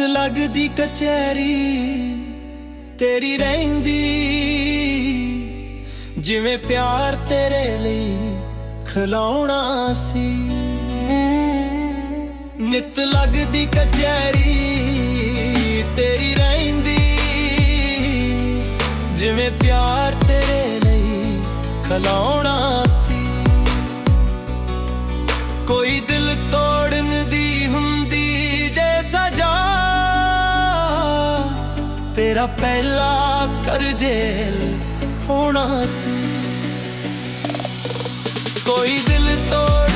ਲੱਗਦੀ ਕਚਹਿਰੀ ਤੇਰੀ ਰਹਿੰਦੀ। ਜਿਵੇਂ ਪਿਆਰ ਤੇਰੇ ਲਈ ਖਲਾਉਣਾ ਸੀ। ਨਿਤ ਲੱਗਦੀ ਕਚਹਿਰੀ ਤੇਰੀ ਰਹਿੰਦੀ। ਜਿਵੇਂ ਪਿਆਰ ਤੇਰੇ ਲਈ ਖਲਾਉਣਾ ਸੀ। ਕੋਈ ਤੇਰਾ ਪਹਿਲਾ ਕਰਜੇਲ ਹੋਣਾ ਸੀ। ਕੋਈ ਦਿਲ ਤੋੜ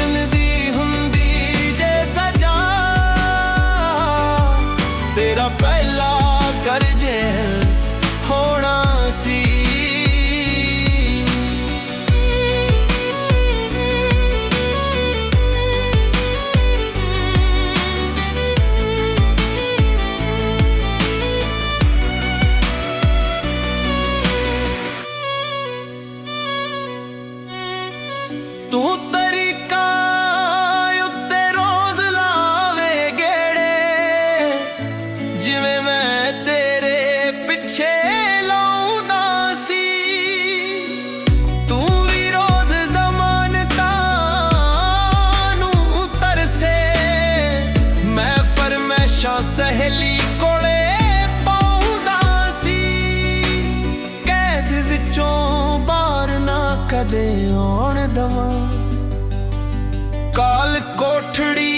ਫਰਮੈਸ਼ਾਂ ਸਹੇਲੀ ਕੋਲੇ ਪਾਉਂਦਾ ਸੀ। ਕੈਦ ਵਿੱਚੋਂ ਬਾਹਰ ਨਾ ਕਦੇ ਆਉਣ ਦਵਾਂ। ਕਾਲ ਕੋਠੜੀ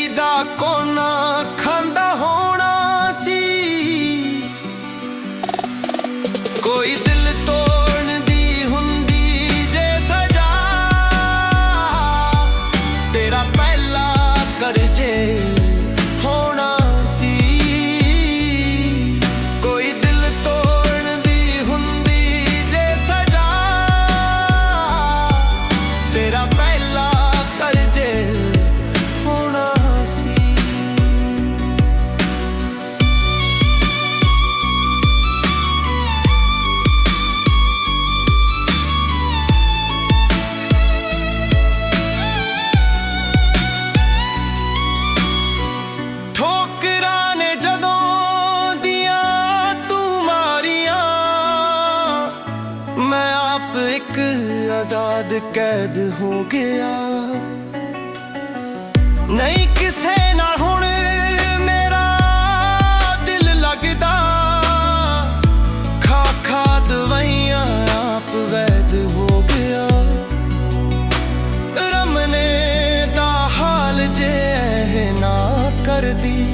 ਆਪ ਇੱਕ ਆਜ਼ਾਦ ਕੈਦ ਹੋ ਗਿਆ। ਨਹੀਂ ਕਿਸੇ ਨਾਲ ਹੁਣ ਮੇਰਾ ਦਿਲ ਲੱਗਦਾ। ਖਾ ਖਾ ਦਵਾਈਆਂ ਆਪ ਵੈਦ ਹੋ ਗਿਆ। ਰਮਨੇ ਦਾ ਹਾਲ ਜੇ ਨਾ ਕਰਦੀ,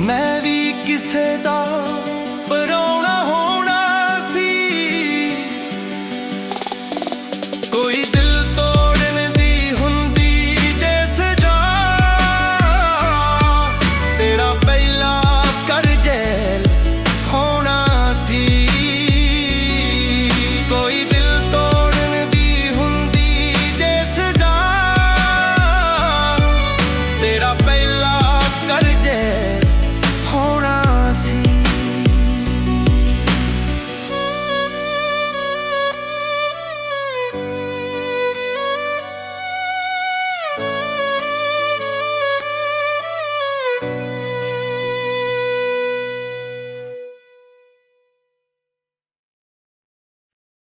ਮੈਂ ਵੀ ਕਿਸੇ ਦਾ